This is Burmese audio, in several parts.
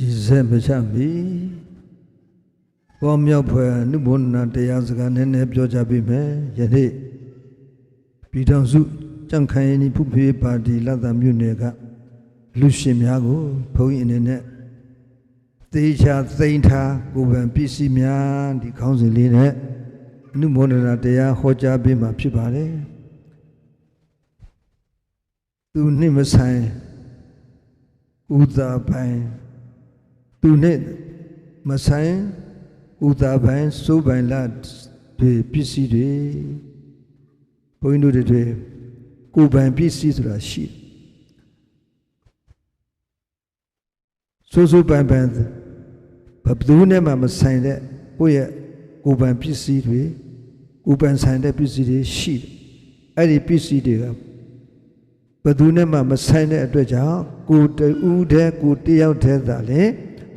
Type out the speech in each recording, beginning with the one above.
ရည်စက်မချမီဘောမြောက်ဖွယ်အနုဘောဒနာတရားစကားနည်းနည်းပြောကြပြီမယ်ယနေ့ပြည်တော်စုကြံ့ခိုင်ရေးဖုဖေးပါတီလတ်တမြို့နယ်ကလူရှင်များကိုဘုန်းကြီးအနေနဲ့သေချာသိမ့်ထားကိုယ်ပံပစ္စည်းများဒီခေါင်းစဉ်လေးနဲ့အနုဘောဒနာတရားဟောကြားပေးမှာဖြစ်ပါတယ်သူနှိမဆိုင်ဥသာပိုင်း သူနဲ့မဆိုင်ဥသာပိုင်းစိုးပိုင်လာတွေပစ္စည်းတွေဘုန်းကြီးတို့တွေကိုယ်ပိုင်ပစ္စည်းဆိုတာရှိတယ်စိုးစိုးပိုင်ပိုင်ဘယ်သူနဲ့မှမဆိုင်တဲ့ကိုယ့်ရဲ့ကိုယ်ပိုင်ပစ္စည်းတွေကိုယ်ပိုင်ဆိုင်တဲ့ပစ္စည်းတွေရှိတယ်အဲ့ဒီပစ္စည်းတွေကဘယ်သူနဲ့မှမဆိုင်တဲ့အတွက်ကြောင့်ကိုယ်တူးတဲ့ကိုယ်တယောက်တည်းသာလေ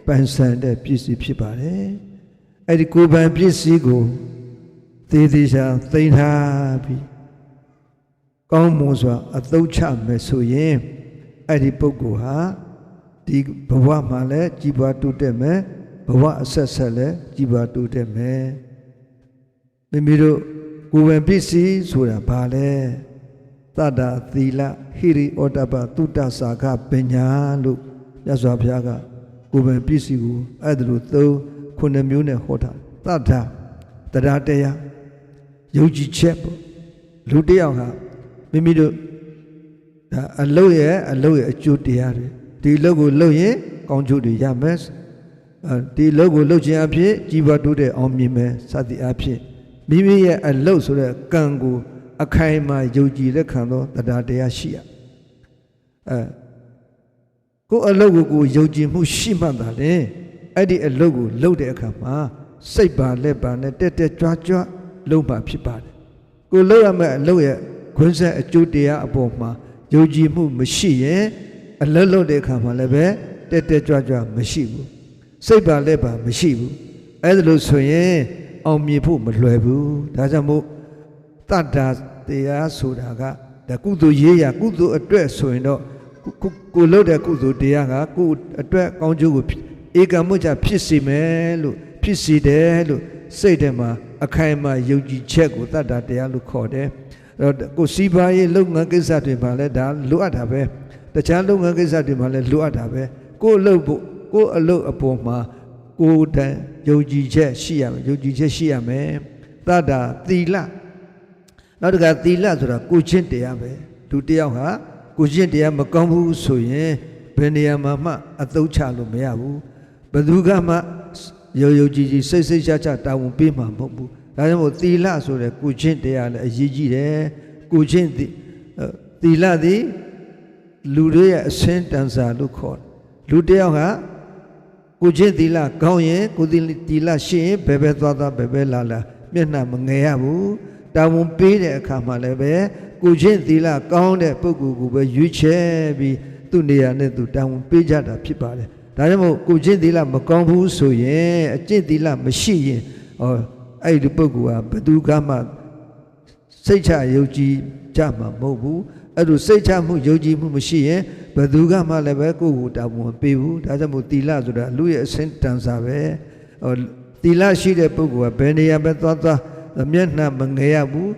ပိုင်ဆိုင်တဲ့ပစ္စည်းဖြစ်ပါတယ်အဲ့ဒီကိုယ်ပိုင်ပစ္စည်းကိုသေသေးချာသိမ်းထားပြီးကောင်းမွန်စွာအသုံးချမယ်ဆိုရင်အဲ့ဒီပုဂ္ဂိုလ်ဟာဒီဘဝမှာလည်းကြီးပွားတိုးတက်မယ်ဘဝအဆက်ဆက်လည်းကြီးပွားတိုးတက်မယ်မိမိတို့ကိုယ်ပိုင်ပစ္စည်းဆိုတာဘာလဲတတ္တာသီလဟိရိဩတ္တပတုတ္တစာခပညာလို့မြတ်စွာဘုရားက ကိုယ်ပိုင်ပစ္စည်းကိုအဲ့ဒါလိုသုံးခုနှစ်မျိုးနဲ့ဟောတာတတ္တာတရားတရားယုံကြည်ချက်ပေါ့လူတစ်ယောက်ဟာမိမိတို့ဒါအလုတ်ရဲ့အလုတ်ရဲ့အကျိုးတရားတွေဒီလုတ်ကိုလုတ်ရင်ကောင်းကျိုးတွေရမယ်အဲဒီလုတ်ကိုလုတ်ခြင်းအဖြစ်ကြီးပွားတိုးတဲ့အောင်မြင်မယ်စသည်အဖြစ်မိမိရဲ့အလုတ်ဆိုတဲ့ကံကိုအခိုင်အမာယုံကြည်လက်ခံသောတရားတရားရှိရအဲ ကိုယ်အလုတ်ကိုကိုယုံကြည်မှုရှိမှသာလေအဲ့ဒီအလုတ်ကိုလုတ်တဲ့အခါမှာစိတ်ပါလက်ပါနဲ့တက်တက်ကြွားကြွားလုံးပါဖြစ်ပါတယ်ကိုလုတ်ရမယ့်အလုတ်ရဲ့ခွန်းဆက်အကျိုးတရားအပေါ်မှာယုံကြည်မှုမရှိရင်အလုတ်လုတ်တဲ့အခါမှာလည်းပဲတက်တက်ကြွကြွမရှိဘူးစိတ်ပါလက်ပါမရှိဘူးအဲ့ဒါလို့ဆိုရင်အောင်မြင်ဖို့မလွယ်ဘူးဒါကြောင့်မို့တတ္တာတရားဆိုတာကဒါကုသိုလ်ရေးရကုသိုလ်အတွက်ဆိုရင်တော့ ကိုကိုလုပ်တဲ့ကုသိုလ်တရားကကိုအတွက်ကောင်းကျိုးကိုဧကမှုကြဖြစ်စေမယ်လို့ဖြစ်စေတယ်လို့စိတ်ထဲမှာအခိုင်အမာယုံကြည်ချက်ကိုတတ္တာတရားလို့ခေါ်တယ်အဲ့တော့ကိုစီးပွားရေးလုပ်ငန်းကိစ္စတွေမှာလည်းဒါလိုအပ်တာပဲတခြားလုပ်ငန်းကိစ္စတွေမှာလည်းလိုအပ်တာပဲကိုအလုပ်ဖို့ကိုအလုပ်အပေါ်မှာကိုယ်တန်ယုံကြည်ချက်ရှိရမယ်ယုံကြည်ချက်ရှိရမယ်တတ္တာသီလနောက်တစ်ခါသီလဆိုတာကိုချင်းတရားပဲသူတယောက်ဟာ ကိုချင်းတရားမကောင်းဘူးဆိုရင်ဘယ်နေရာမှာမှအသုံးချလို့မရဘူးဘယ်သူကမှယုံယုံကြည်ကြည်စိတ်စိတ်ချချတာဝန်ပေးမှာမဟုတ်ဘူးဒါကြောင့်မို့သီလဆိုတဲ့ကိုချင်းတရားလည်းအရေးကြီးတယ်ကိုချင်းသီလသည်လူတွေရဲ့အစင်းတန်စာလို့ခေါ်တယ်လူတယောက်ဟာကိုချင်းသီလကောင်းရင်ကိုသီလရှိရင်ဘယ်ဘဲသွားသွားဘယ်ဘဲလာလာမျက်နှာမငယ်ရဘူး တာဝန်ပေးတဲ့အခါမှာလည်းပဲကိုချင်းသီလကောင်းတဲ့ပုဂ္ဂိုလ်ကိုပဲရွေးချယ်ပြီးသူ့နေရာနဲ့သူတာဝန်ပေးကြတာဖြစ်ပါတယ်ဒါကြောင့်မို့ကိုချင်းသီလမကောင်းဘူးဆိုရင်အကျင့်သီလမရှိရင်ဟောအဲ့ဒီပုဂ္ဂိုလ်ဟာဘယ်သူကမှစိတ်ချယုံကြည်ကြမှာမဟုတ်ဘူးအဲ့လိုစိတ်ချမှုယုံကြည်မှုမရှိရင်ဘယ်သူကမှလည်းပဲကိုယ့်ကိုတာဝန်ပေးဘူးဒါကြောင့်မို့တီလဆိုတာလူရဲ့အစင်းတန်စာပဲဟိုတီလရှိတဲ့ပုဂ္ဂိုလ်ကဘယ်နေရာပဲသွားသွား မျက်နှာမငယ်ရဘူး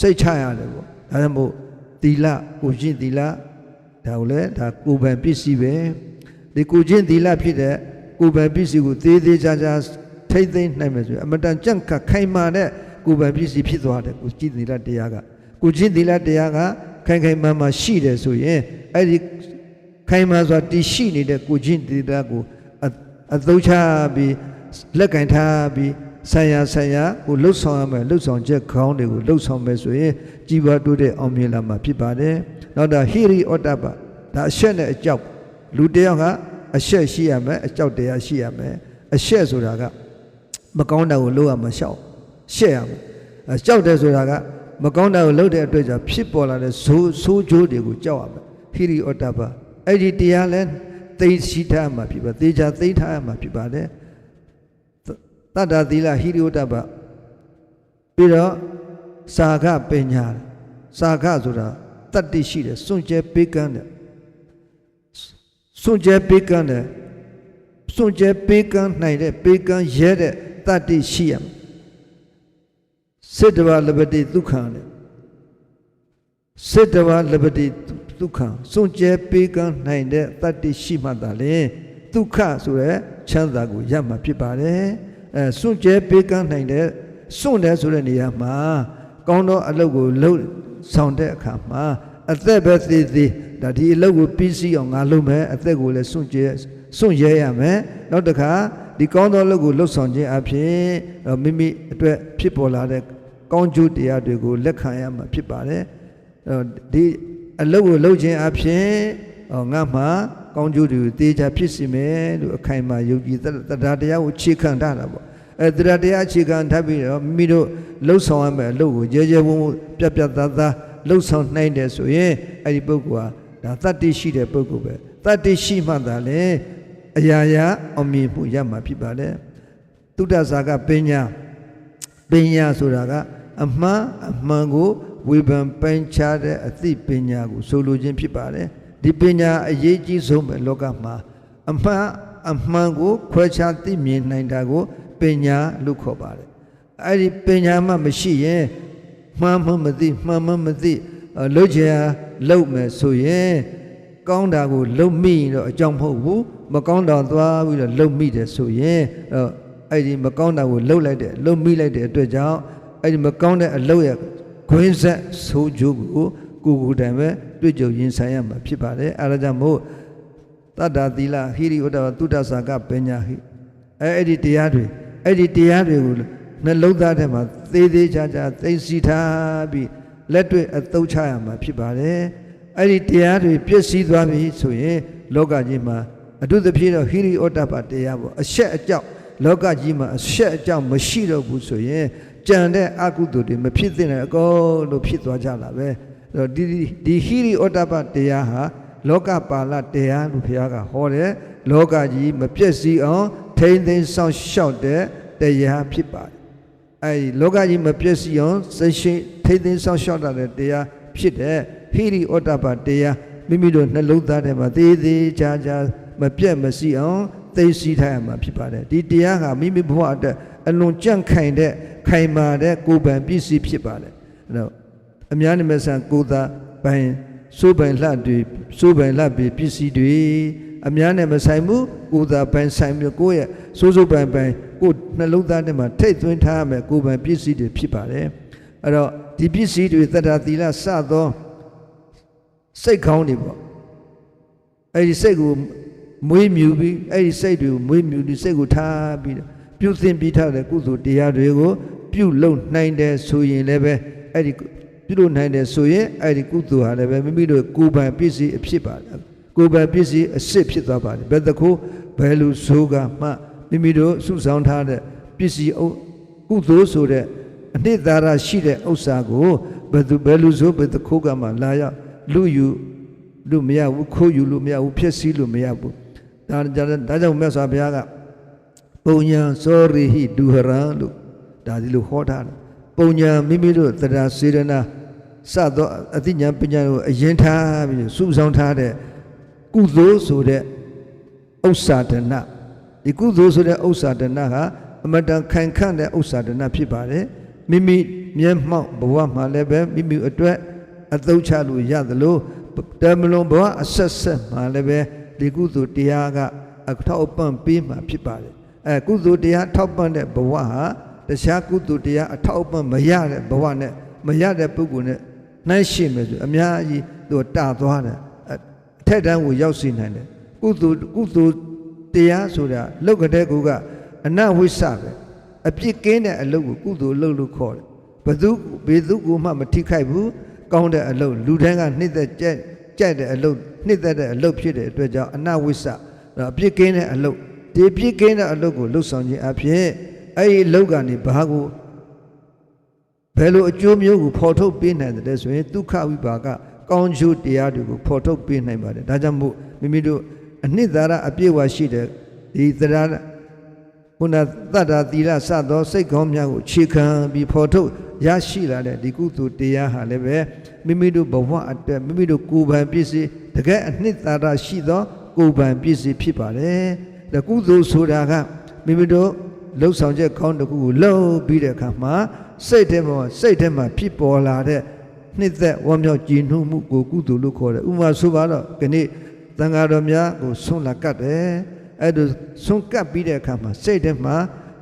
စိတ်ချရတယ်ပေါ့ဒါကြောင့်မို့တီလကိုချင်းတီလဒါကိုလည်းဒါကိုယ်ပိုင်ပစ္စည်းပဲဒီကိုချင်းတီလဖြစ်တဲ့ကိုယ်ပိုင်ပစ္စည်းကိုသေးသေးချာချာထိမ့်သိမ့်နိုင်မယ်ဆိုရင်အမတန်ကြန့်ခတ်ခိုင်မာတဲ့ကိုယ်ပိုင်ပစ္စည်းဖြစ်သွားတယ်ကိုကြည်တီလတရားကကိုချင်းတီလတရားကခိုင်ခိုင်မာမာရှိတယ်ဆိုရင်အဲ့ဒီခိုင်မာစွာတည်ရှိနေတဲ့ကိုချင်းတေတာကိုအသုံးချပြီးလက်ကင်ထားပြီး ဆံရဆံရကိုလှုပ်ဆောင်ရမယ်လှုပ်ဆောင်ချက်ခေါင်းတွေကိုလှုပ်ဆောင်မယ်ဆိုရင်ကြီးပွားတိုးတဲ့အောင်မြင်လာမှာဖြစ်ပါတယ်။နောက်တာဟိရိဩတ္တပဒါအရှက်နဲ့အကြောက်လူတယောက်ကအရှက်ရှိရမယ်အကြောက်တရားရှိရမယ်အရှက်ဆိုတာကမကောင်းတာကိုလုပ်ရမှာရှောက်ရှက်ရမယ်အကြောက်တယ်ဆိုတာကမကောင်းတာကိုလုပ်တဲ့အတွက်ကြောင့်ဖြစ်ပေါ်လာတဲ့ဇိုးဆိုးကြိုးတွေကိုကြောက်ရမယ်ဟိရိဩတ္တပအဲ့ဒီတရားလဲသိရှိထားမှာဖြစ်ပါသေချာသိထားမှာဖြစ်ပါတယ် တတ္တသီလဟိရိဩတ္တပပြီးတော့စာခပညာစာခဆိုတာတတ္တိရှိတယ်စွန့်ကြဲပေးကမ်းတယ်စွန့်ကြဲပေးကမ်းတယ်စွန့်ကြဲပေးကမ်းနိုင်တဲ့ပေးကမ်းရဲတဲ့တတ္တိရှိရမယ်စေတဝလပတိဒုက္ခံတဲ့စေတဝလပတိဒုက္ခံစွန့်ကြဲပေးကမ်းနိုင်တဲ့တတ္တိရှိမှသာလေဒုက္ခဆိုရဲချမ်းသာကိုရမှာဖြစ်ပါတယ် အဲစွန့်ကြဲပေးကမ်းနိုင်တဲ့စွန့်တယ်ဆိုတဲ့နေရာမှာကောင်းသောအလုပ်ကိုလုပ်ဆောင်တဲ့အခါမှာအသက်ပဲသေးသေးဒါဒီအလုပ်ကိုပြီးစီးအောင်ငါလုပ်မယ်အသက်ကိုလည်းစွန့်ကြဲစွန့်ရဲရမယ်နောက်တစ်ခါဒီကောင်းသောအလုပ်ကိုလှုပ်ဆောင်ခြင်းအပြင်အဲ့မိမိအတွက်ဖြစ်ပေါ်လာတဲ့ကောင်းကျိုးတရားတွေကိုလက်ခံရမှာဖြစ်ပါတယ်အဲ့တော့ဒီအလုပ်ကိုလုပ်ခြင်းအပြင်ဟောငါမှ ကောင်းကျိုးတွေကိုတေးချဖြစ်စီမယ်လို့အခိုင်အမာယုံကြည်တရားတရားကိုခြေခံထားတာပေါ့အဲတရားတရားအခြေခံထားပြီးတော့မိမိတို့လှုပ်ဆောင်ရမယ်အလုပ်ကိုရဲရဲဝံ့ဝံ့ပြတ်ပြတ်သားသားလှုပ်ဆောင်နိုင်တယ်ဆိုရင်အဲ့ဒီပုဂ္ဂိုလ်ဟာဒါတတ္တိရှိတဲ့ပုဂ္ဂိုလ်ပဲတတ္တိရှိမှသာလေအရာရာအောင်မြင်မှုရမှာဖြစ်ပါတယ်တုဒ္ဒဇာကပညာပညာဆိုတာကအမှန်အမှန်ကိုဝေဖန်ပိုင်းခြားတဲ့အသိပညာကိုဆိုလိုခြင်းဖြစ်ပါတယ် ဒီပညာအရေးကြီးဆုံးပဲလောကမှာအမှန်အမှန်ကိုခွဲခြားသိမြင်နိုင်တာကိုပညာလို့ခေါ်ပါတယ်အဲ့ဒီပညာမှမရှိရင်မှန်မှမသိမှန်မှမသိအဲ့လှုပ်ချင်လှုပ်မယ်ဆိုရင်ကောင်းတာကိုလှုပ်မိရင်တော့အကြောင်းမဟုတ်ဘူးမကောင်းတာသွားပြီးတော့လှုပ်မိတယ်ဆိုရင်အဲ့အဲ့ဒီမကောင်းတာကိုလှုပ်လိုက်တဲ့လှုပ်မိလိုက်တဲ့အတွက်ကြောင့်အဲ့ဒီမကောင်းတဲ့အလုပ်ရဲ့ခွင်းဆက်ဆိုးကျိုးကိုကိုယ်ကိုယ်တိုင်ပဲ တွေ့ကြုံရင်ဆိုင်ရမှာဖြစ်ပါတယ်အဲဒါကြောင့်မို့တတ္တာသီလဟိရိဝတ္တသုတ္တသကပညာဟိအဲအဲ့ဒီတရားတွေအဲ့ဒီတရားတွေကိုနှလုံးသားထဲမှာသေးသေးချာချာသိသိထားပြီးလက်တွေ့အသုံးချရမှာဖြစ်ပါတယ်အဲ့ဒီတရားတွေပြည့်စည်သွားပြီဆိုရင်လောကကြီးမှာအတုသဖြင့်တော့ဟိရိဩတ္တပတရားပေါ့အဆက်အကြောက်လောကကြီးမှာအဆက်အကြောက်မရှိတော့ဘူးဆိုရင်ကြံတဲ့အကုသိုလ်တွေမဖြစ်သင့်တဲ့အကုန်လို့ဖြစ်သွားကြတာပဲအဲ့ တော့ဒီဒီဟိရိဩတ္တပတရားဟာလောကပါဠတရားလို့ဘုရားကဟောတယ်လောကကြီးမပြည့်စည်အောင်ထိမ့်သိမ်းဆောင်ရှောက်တဲ့တရားဖြစ်ပါတယ်အဲဒီလောကကြီးမပြည့်စည်အောင်စိတ်ရှိထိမ့်သိမ်းဆောင်ရှောက်တဲ့တရားဖြစ်တဲ့ဟိရိဩတ္တပတရားမိမိတို့နှလုံးသားထဲမှာသေးသေးချာချာမပြတ်မစီအောင်သိသိထားရမှာဖြစ်ပါတယ်ဒီတရားဟာမိမိဘဝအတွက်အလွန်ကြန့်ခိုင်တဲ့ခိုင်မာတဲ့ကိုယ်ပံပစ္စည်းဖြစ်ပါတယ်အဲ့တော့ အများနိမဆန်ကိုယ်သာပိုင်စိုးပိုင်လှတွေစိုးပိုင်လှပြီးပစ္စည်းတွေအများနဲ့မဆိုင်ဘူးကိုယ်သာပိုင်ဆိုင်ပြီးကိုယ့်ရဲ့စိုးစိုးပိုင်ပိုင်ကိုယ်နှလုံးသားထဲမှာထိတ်သွင်းထားရမယ်ကိုယ်ပိုင်ပစ္စည်းတွေဖြစ်ပါတယ်အဲ့တော့ဒီပစ္စည်းတွေတတ္တာသီလစသောစိတ်ကောင်းတွေပေါ့အဲ့ဒီစိတ်ကိုမွေးမြူပြီးအဲ့ဒီစိတ်တွေကိုမွေးမြူပြီးစိတ်ကိုထားပြီးတော့ပြုသင်ပြီးထားတဲ့ကုသိုလ်တရားတွေကို ပြုလုပ်နိုင်တယ်ဆိုရင်လည်းပဲအဲ့ဒီ ပြုလုပ်နိုင်တယ်ဆိုရင်အဲ့ဒီကုသိုလ်ဟာလည်းပဲမိမိတို့ကိုယ်ပိုင်ပစ္စည်းအဖြစ်ပါတယ်ကိုယ်ပိုင်ပစ္စည်းအစ်စ်ဖြစ်သွားပါတယ်ဘယ်တခုဘယ်လိုဆိုကမှမိမိတို့စုဆောင်ထားတဲ့ပစ္စည်းအုပ်ကုသိုလ်ဆိုတဲ့အနှစ်သာရရှိတဲ့ဥစ္စာကိုဘယ်သူဘယ်လိုဆိုဘယ်တခုကမှလာရောက်လူယူလို့မရဘူးခိုးယူလို့မရဘူးဖြစ်စည်းလို့မရဘူးဒါကြောင့်ဒါကြောင့်မြတ်စွာဘုရားကပုံညာစောရိဟိဒုဟရံလို့ဒါဒီလိုဟောထားတယ်ပုံညာမိမိတို့တရားစေရနာ စသောအသိဉာဏ်ပညာကိုအရင်ထားပြီးစုဆောင်ထားတဲ့ကုသိုလ်ဆိုတဲ့ဥစ္စာဒနာဒီကုသိုလ်ဆိုတဲ့ဥစ္စာဒနာဟာအမတန်ခိုင်ခန့်တဲ့ဥစ္စာဒနာဖြစ်ပါတယ်မိမိမျက်မှောက်ဘဝမှာလည်းပဲမိမိအတွက်အသုံးချလို့ရသလိုတမလွန်ဘဝအဆက်ဆက်မှာလည်းပဲဒီကုသိုလ်တရားကအထောက်အပံ့ပေးမှာဖြစ်ပါတယ်အဲကုသိုလ်တရားထောက်ပံ့တဲ့ဘဝဟာတခြားကုသိုလ်တရားအထောက်အပံ့မရတဲ့ဘဝနဲ့မရတဲ့ပုဂ္ဂိုလ်နဲ့ နှိုင်းရှင်းမယ်ဆိုအများကြီးသူတာသွားတယ်အထက်တန်းကိုရောက်စီနိုင်တယ်ကုသိုလ်ကုသိုလ်တရားဆိုတာလောက်ကတဲ့ကူကအနဝိစ္စပဲအပြစ်ကင်းတဲ့အလုပ်ကိုကုသိုလ်လုပ်လို့ခေါ်တယ်ဘသူဘယ်သူကိုမှမထိခိုက်ဘူးကောင်းတဲ့အလုပ်လူတိုင်းကနှိမ့်သက်ကြက်ကြက်တဲ့အလုပ်နှိမ့်သက်တဲ့အလုပ်ဖြစ်တဲ့အတွက်ကြောင့်အနဝိစ္စအပြစ်ကင်းတဲ့အလုပ်ဒီပြစ်ကင်းတဲ့အလုပ်ကိုလှုပ်ဆောင်ခြင်းအဖြစ်အဲ့ဒီအလုပ်ကနေဘာကို ဘယ်လိုအကျိုးမျိုးကိုဖော်ထုတ်ပေးနိုင်တယ်ဆိုရင်ဒုက္ခဝိပါကကောင်းကျိုးတရားတွေကိုဖော်ထုတ်ပေးနိုင်ပါတယ်ဒါကြောင့်မို့မိမိတို့အနှစ်သာရအပြည့်အဝရှိတဲ့ဒီတရားခုနသတ္တာသီလစသောစိတ်ကောင်းများကိုခြေခံပြီးဖော်ထုတ်ရရှိလာတဲ့ဒီကုသိုလ်တရားဟာလည်းပဲမိမိတို့ဘဝအတွက်မိမိတို့ကိုယ်ပိုင်ပြည့်စုံတကယ်အနှစ်သာရရှိသောကိုယ်ပိုင်ပြည့်စုံဖြစ်ပါတယ်ဒါကုသိုလ်ဆိုတာကမိမိတို့လှုပ်ဆောင်ချက်ကောင်းတစ်ခုကိုလှုပ်ပြီးတဲ့အခါမှာ စိတ်ထဲမှာစိတ်ထဲမှာဖြစ်ပေါ်လာတဲ့နှစ်သက်ဝမ်းမြောက်ကြည်နူးမှုကိုကုသိုလ်လို့ခေါ်တယ်ဥပမာဆိုပါတော့ဒီနေ့သံဃာတော်များကိုဆွန့်လာကတ်တယ်အဲ့ဒါဆွန့်ကတ်ပြီးတဲ့အခါမှာစိတ်ထဲမှာ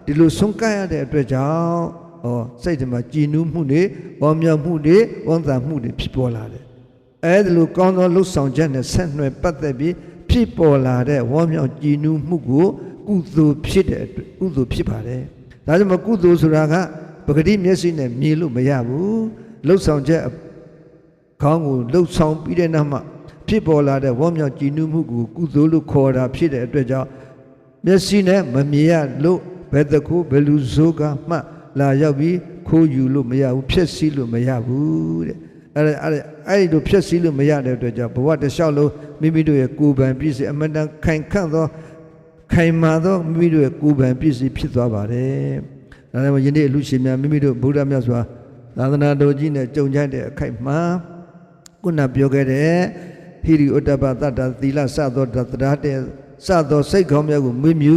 ဒီလိုဆွန့်ကတ်ရတဲ့အတွက်ကြောင့်ဩစိတ်ထဲမှာကြည်နူးမှုတွေဝမ်းမြောက်မှုတွေဝမ်းသာမှုတွေဖြစ်ပေါ်လာတယ်အဲဒါလိုကောင်းသောလှုပ်ဆောင်ချက်နဲ့ဆက်နွယ်ပတ်သက်ပြီးဖြစ်ပေါ်လာတဲ့ဝမ်းမြောက်ကြည်နူးမှုကိုကုသိုလ်ဖြစ်တဲ့အတွက်ကုသိုလ်ဖြစ်ပါတယ်။ဒါကြောင့်မကုသိုလ်ဆိုတာက ပဂတိမျက်စိနဲ့မြင်လို့မရဘူး။လှုပ်ဆောင်ချက်ခေါင်းကိုလှုပ်ဆောင်ပြီးတဲ့နောက်မှဖြစ်ပေါ်လာတဲ့ဝမ်းမြောက်ကြည်နူးမှုကိုကုသိုလ်လို့ခေါ်တာဖြစ်တဲ့အတွက်ကြောင့်မျက်စိနဲ့မမြင်ရလို့ဘယ်တကူဘယ်လူဆိုးကမှလာရောက်ပြီးခိုးယူလို့မရဘူးဖြစ်စီလို့မရဘူးတဲ့အဲ့ဒါအဲ့ဒါအဲ့ဒီလိုဖြစ်စည်းလို့မရတဲ့အတွက်ကြောင့်ဘဝတစ်လျှောက်လုံးမိမိတို့ရဲ့ကိုယ်ပိုင်ပြည့်စုံအမတန်ခိုင်ခန့်သောခိုင်မာသောမိမိတို့ရဲ့ကိုယ်ပိုင်ပြည့်စုံဖြစ်သွားပါတယ်။ ဒါနဲ့ယနေ့အလူရှင်များမိမိတို့ဗုဒ္ဓမြတ်စွာသာသနာတော်ကြီးနဲ့ကြုံကြတဲ့အခိုက်မှာခုနပြောခဲ့တဲ့ဟိရိဥတ္တပတ္တသီလစသောတရားတဲ့စသောစိတ်ကောင်းများကိုမွေးမြူ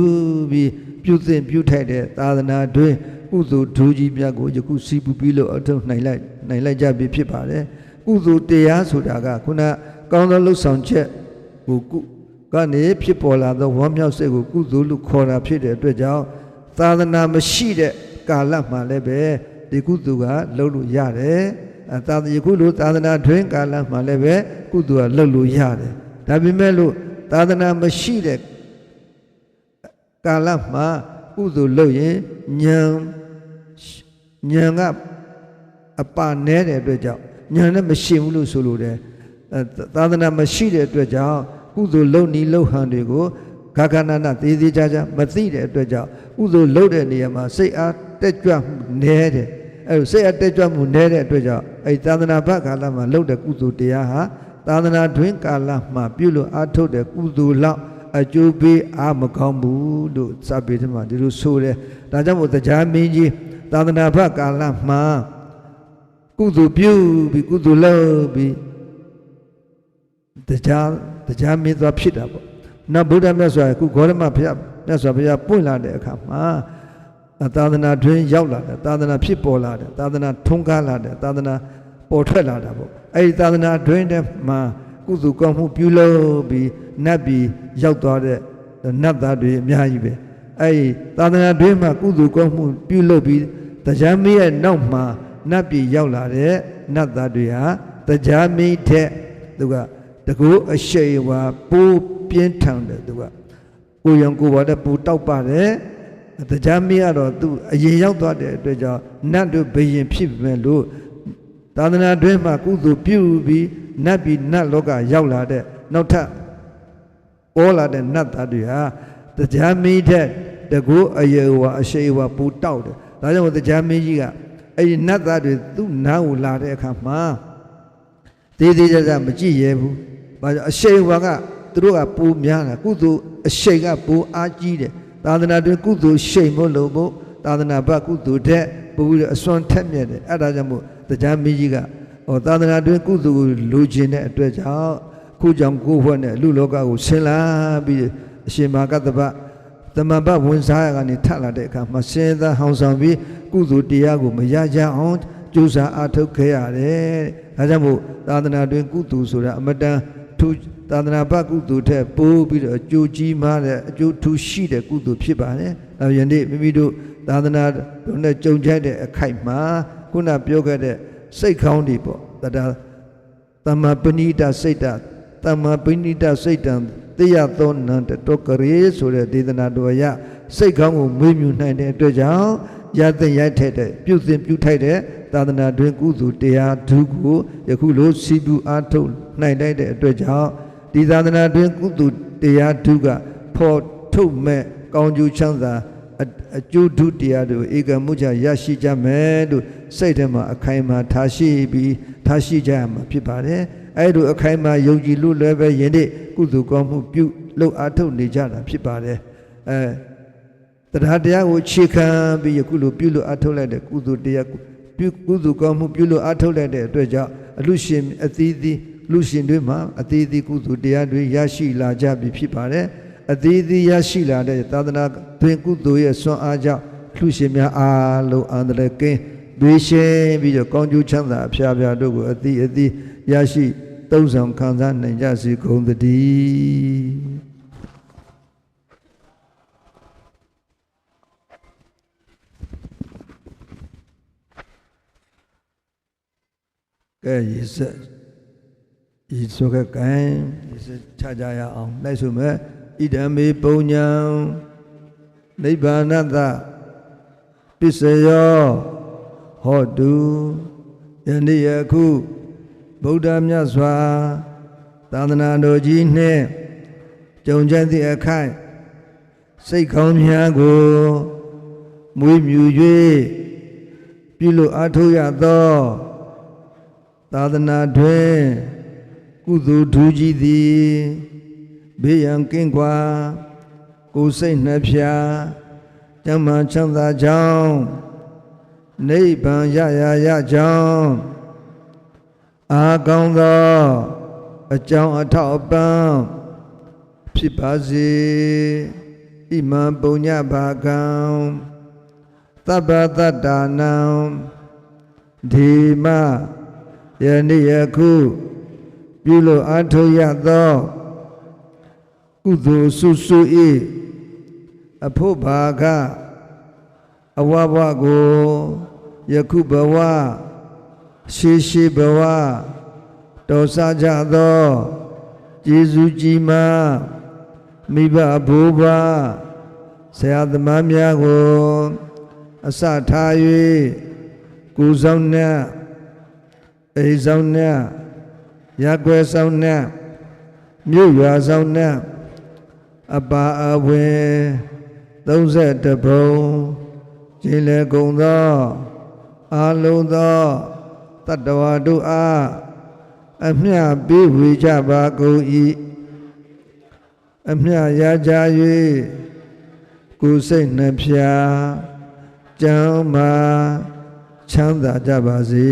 ပြီးပြုသင်ပြုထိုက်တဲ့သာသနာတွင်ကုသိုလ်ဒူးကြီးများကိုယခုစီပူပြီးလို့အထုံနိုင်လိုက်နိုင်လိုက်ကြပြီဖြစ်ပါတယ်ကုသိုလ်တရားဆိုတာကခုနကောင်းသောလှုပ်ဆောင်ချက်ကိုကုကနေဖြစ်ပေါ်လာသောဝမ်းမြောက်စိတ်ကိုကုသိုလ်လို့ခေါ်တာဖြစ်တဲ့အတွက်ကြောင့်သာသနာမရှိတဲ့ ကာလမှာလည်းပဲဒီကုသိုလ်ကလုပ်လို့ရတယ်အဲသာသယခုလိုသာသနာတွင်ကာလမှာလည်းပဲကုသိုလ်ကလုပ်လို့ရတယ်ဒါပေမဲ့လို့သာသနာမရှိတဲ့ကာလမှာကုသိုလ်လုပ်ရင်ဉာဏ်ဉာဏ်ကအပါနဲတဲ့အတွက်ကြောင့်ဉာဏ်နဲ့မရှိဘူးလို့ဆိုလိုတယ်အဲသာသနာမရှိတဲ့အတွက်ကြောင့်ကုသိုလ်လုပ်နီးလုပ်ဟန်တွေကိုခါခဏနာသေးသေးချာချာမသိတဲ့အတွက်ကြောင့်ကုသိုလ်လုပ်တဲ့နေရာမှာစိတ်အား တက်ကြွမှုနဲတယ်အဲလိုစိတ်အားတက်ကြွမှုနဲတဲ့အတွက်ကြောင့်အဲသာသနာ့ဘကာလမှာလုပ်တဲ့ကုသိုလ်တရားဟာသာသနာတွင်ကာလမှာပြုလို့အားထုတ်တဲ့ကုသိုလ်လောက်အကျိုးပေးအားမကောင်းဘူးလို့စာပေထဲမှာဒီလိုဆိုတယ်။ဒါကြောင့်မို့တရားမင်းကြီးသာသနာ့ဘကာလမှာကုသိုလ်ပြုပြီးကုသိုလ်လုပ်ပြီးတရားတရားမင်းသွားဖြစ်တာပေါ့။နောက်ဗုဒ္ဓမြတ်စွာခုဂေါရမဘုရားမြတ်စွာဘုရားပွင့်လာတဲ့အခါမှာ သာသနာတွင်ရောက်လာတယ်သာသနာဖြစ်ပေါ်လာတယ်သာသနာထွန်းကားလာတယ်သာသနာပေါ်ထွက်လာတာပေါ့။အဲဒီသာသနာတွင်တဲ့မှာကုသိုလ်ကောင်းမှုပြုလုပ်ပြီးနတ်ပြည်ရောက်သွားတဲ့နတ်သားတွေအများကြီးပဲအဲဒီသာသနာတွင်မှာကုသိုလ်ကောင်းမှုပြုလုပ်ပြီးတရားမင်းရဲ့နောက်မှာနတ်ပြည်ရောက်လာတဲ့နတ်သားတွေဟာတရားမင်းထက်သူကတကူအရှိန်ဝါပိုးပြင်းထန်တယ်သူကကိုယံကိုပါတဲ့ပူတောက်ပါတယ် တရားမင်းကတော့သူအရင်ရောက်သွားတဲ့အတွက်ကြောင့်နတ်တို့ဘယင်ဖြစ်ပဲလို့သာသနာတွင်မှာကုသိုလ်ပြုပြီးနတ်ပြည်နတ်လောကရောက်လာတဲ့နောက်ထပ်ပေါ်လာတဲ့နတ်သားတွေဟာတရားမင်းတဲ့တကူအယေဝါအရှိဝါပူတောက်တယ်ဒါကြောင့်တရားမင်းကြီးကအဲ့ဒီနတ်သားတွေသူ့နားကိုလာတဲ့အခါမှာသေးသေးကြကြမကြည့်ရဲဘူးဘာကြောင့်အရှိဝါကသူတို့ကပူများတာကုသိုလ်အရှိကပူအားကြီးတယ် သာသနာတွင်ကုသိုလ်ရှိန်ဖို့လို့ဖို့သာသနာ့ဘကုသိုလ်တဲ့ပူပြီးတော့အစွမ်းထက်မြက်တယ်အဲ့ဒါကြောင့်မို့တရားမင်းကြီးကဟောသာသနာတွင်ကုသိုလ်ကိုလိုချင်တဲ့အတွက်ကြောင့်ခုကြောင့်ကိုယ်ဘွက်နဲ့လူလောကကိုဆင်းလာပြီးအရှင်မာကတ္တပတမန်ဘဝန်စားရကနေထလာတဲ့အခါမှာစင်သာဟောင်ဆောင်ပြီးကုသိုလ်တရားကိုမရကြအောင်ကြိုးစားအားထုတ်ခဲ့ရတယ်။ဒါကြောင့်မို့သာသနာတွင်ကုသိုလ်ဆိုတာအမတန်ထူ သာသနာ့ဘကုသိုလ်ထက်ပိုးပြီးတော့အကျိုးကြီးမားတဲ့အကျိုးထူးရှိတဲ့ကုသိုလ်ဖြစ်ပါတယ်။အဲယနေ့မိမိတို့သာသနာတော်နဲ့ကြုံကြတဲ့အခိုက်မှာခုနပြောခဲ့တဲ့စိတ်ခေါင်းတွေပေါ့တရားတမ္မာပဏိတစိတ်တတမ္မာပဏိတစိတ်တံတေယသောနန္တတောကရေဆိုတဲ့ဒေသနာတော်ရစိတ်ခေါင်းကိုမွေးမြူနိုင်တဲ့အတွက်ကြောင့်ရတဲ့ရိုက်ထက်တဲ့ပြုစင်ပြုထိုက်တဲ့သာသနာတွင်ကုသိုလ်တရားဓုကိုယခုလိုစီပူအားထုတ်နိုင်တဲ့အတွက်ကြောင့် ဒီသာသနာတွင်ကုသိုလ်တရားဓုကဖော်ထုတ်မဲ့ကောင်းကျိုးချမ်းသာအအကျိုးဒုတရားတို့ဧကမှုချရရှိကြမယ်လို့စိတ်ထဲမှာအခိုင်အမာထားရှိပြီးထားရှိကြရမှာဖြစ်ပါတယ်အဲ့လိုအခိုင်အမာယုံကြည်လို့လည်းပဲယနေ့ကုသိုလ်ကောင်းမှုပြုလုပ်အားထုတ်နေကြတာဖြစ်ပါတယ်အဲတရားတရားကိုခြေခံပြီးယခုလိုပြုလို့အားထုတ်လိုက်တဲ့ကုသိုလ်တရားပြုကုသိုလ်ကောင်းမှုပြုလို့အားထုတ်လိုက်တဲ့အတွက်ကြောင့်အလူရှင်အသီးသီး လူရှင်တွေမှာအသီးသီးကုသိုလ်တရားတွေရရှိလာကြပြီဖြစ်ပါတယ်အသီးသီးရရှိလာတဲ့သာသနာတွင်ကုသိုလ်ရဲ့ဆွမ်းအားကြောင့်လှူရှင်များအားလုံးအန္တရာယ်ကင်းဘေးရှင်းပြီးတော့ကောင်းကျိုးချမ်းသာအဖျားဖျားတို့ကိုအသီးအသီးရရှိသုံးဆောင်ခံစားနိုင်ကြစေကုန်သတည်းကဲရေစက် ဤဆိုကကံရေစက်ချကြရအောင်လိုက်ဆိုမဲ့ဣဒံမေပုံညာနိဗ္ဗာနတပစ္စယောဟောတုယနေ့ယခုဗုဒ္ဓမြတ်စွာသာသနာတော်ကြီးနှင့်ကြုံကြသည့်အခိုက်စိတ်ကောင်းများကိုမွေးမြူ၍ပြုလို့အားထုတ်ရသောသာသနာတွင် ကုသိုလ်ထူးကြီးသည်ဘေးရန်ကင်းကွာကိုယ်စိတ်နှဖျားကျမ်းမာချမ်းသာကြောင်းနိဗ္ဗာန်ရရရကြောင်းအာကောင်းသောအကြောင်းအထောက်အပံ့ဖြစ်ပါစေဣမံပုညဘာကံသဗ္ဗတတ္တာနံဒီမယနေ့ယခု ပြုလို့အထောက်ရသောကုသိုလ်ဆုစု၏အဖို့ဘာကအဝဘကိုယခုဘဝရှိရှိဘဝတော်စားကြသောကျေးဇူးကြီးမားမိဘဘိုးဘဆရာသမားများကိုအစထား၍ကိုယ်ဆောင်နဲ့အိမ်ဆောင်နဲ့ ရက်ွယ်ဆောင်နဲ့မြို့ရွာဆောင်နဲ့အပါအဝင်31ဘုံကျင်းလေကုန်သောအာလုံးသောတတ္တဝါတို့အားအမျှပေးဝေကြပါကုန်၏အမျှရကြ၍ကိုယ်စိတ်နှဖျားကျမ်းမာချမ်းသာကြပါစေ